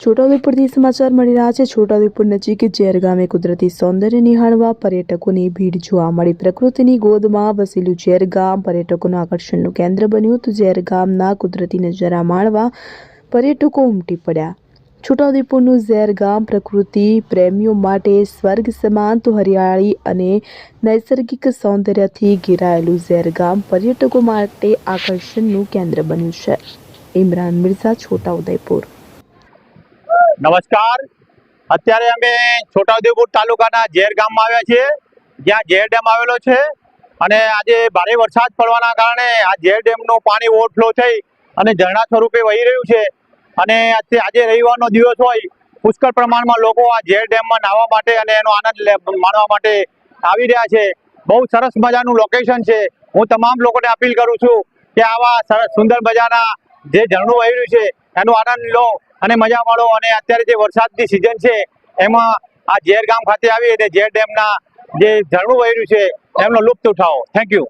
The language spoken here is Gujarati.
છોટાઉદેપુરથી સમાચાર મળી રહ્યા છે. છોટાઉદેપુર નજીક ઝેર ગામે કુદરતી સૌંદર્ય નિહાળવા પર્યટકોની ભીડ જોવા મળી. પ્રકૃતિની ગોદમાં વસેલું ઝેર ગામ પર્યટકોનું આકર્ષણનું કેન્દ્ર બન્યું તો ઝેર ગામના કુદરતી નજારા માણવા પર્યટકો ઉમટી પડ્યા. છોટાઉદેપુરનું ઝેર ગામ પ્રકૃતિ, પ્રેમીઓ માટે સ્વર્ગ સમાન તો હરિયાળી અને નૈસર્ગિક સૌંદર્યથી ઘેરાયેલું ઝેર ગામ પર્યટકો માટે આકર્ષણનું કેન્દ્ર બન્યું છે. ઇમરાન મિર્ઝા, છોટાઉદેપુર. નમસ્કાર. અત્યારે અમે છોટાઉદેપુર તાલુકાના ઝેર ગામમાં આવ્યા છીએ. જ્યાં ઝેર ડેમ આવેલો છે અને આજે ભારે વરસાદ પડવાના કારણે આ ઝેર ડેમનું પાણી ઓવરફ્લો થઈ અને ઝરણા સ્વરૂપે વહી રહ્યું છે. અને આજે રવિવારનો દિવસ હોય, પુષ્કળ પ્રમાણમાં લોકો આ ઝેર ડેમમાં નાહવા માટે અને એનો આનંદ માણવા માટે આવી રહ્યા છે. બહુ સરસ મજાનું લોકેશન છે. હું તમામ લોકોને અપીલ કરું છું કે આવા સરસ સુંદર મજાના જે ઝરણું વહી રહ્યું છે, એનો આનંદ લો. અને મજા માણો. અને અત્યારે જે વરસાદની સિઝન છે, એમાં આ ઝેર ગામ ખાતે આવી અને ઝેર ડેમના જે ઝરણું વહી છે, એમનો લુપ્ત ઉઠાવો. Thank you